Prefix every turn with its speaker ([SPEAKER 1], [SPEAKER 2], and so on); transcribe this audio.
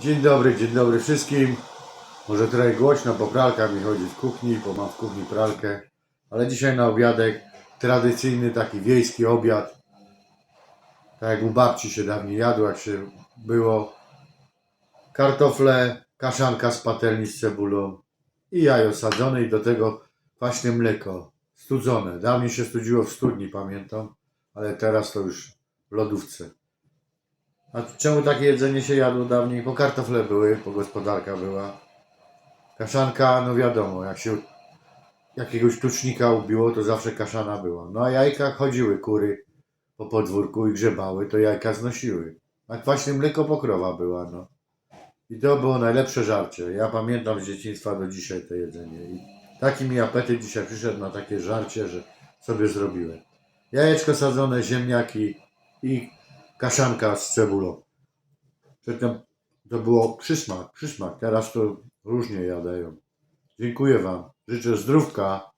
[SPEAKER 1] Dzień dobry, dzień dobry wszystkim. Może trochę głośno, bo pralka mi chodzi w kuchni, bo mam w kuchni pralkę. Ale dzisiaj na obiadek tradycyjny taki wiejski obiad. Tak jak u babci się dawniej jadło, jak się było. Kartofle, kaszanka z patelni z cebulą i jajo sadzone i do tego kwaśne mleko, studzone. Dawniej się studziło w studni, pamiętam, ale teraz to już w lodówce. A czemu takie jedzenie się jadło dawniej? Bo kartofle były, bo gospodarka była. Kaszanka, no wiadomo, jak się jakiegoś tucznika ubiło, to zawsze kaszana była. No a jajka chodziły kury po podwórku i grzebały, to jajka znosiły. A kwaśne mleko pokrowa była, no. I to było najlepsze żarcie. Ja pamiętam z dzieciństwa do dzisiaj to jedzenie. I taki mi apetyt dzisiaj przyszedł na takie żarcie, że sobie zrobiłem. Jajeczko sadzone, ziemniaki i kaszanka z cebulą. Przedtem to było przysmak, przysmak. Teraz to różnie jadają. Dziękuję Wam. Życzę zdrówka.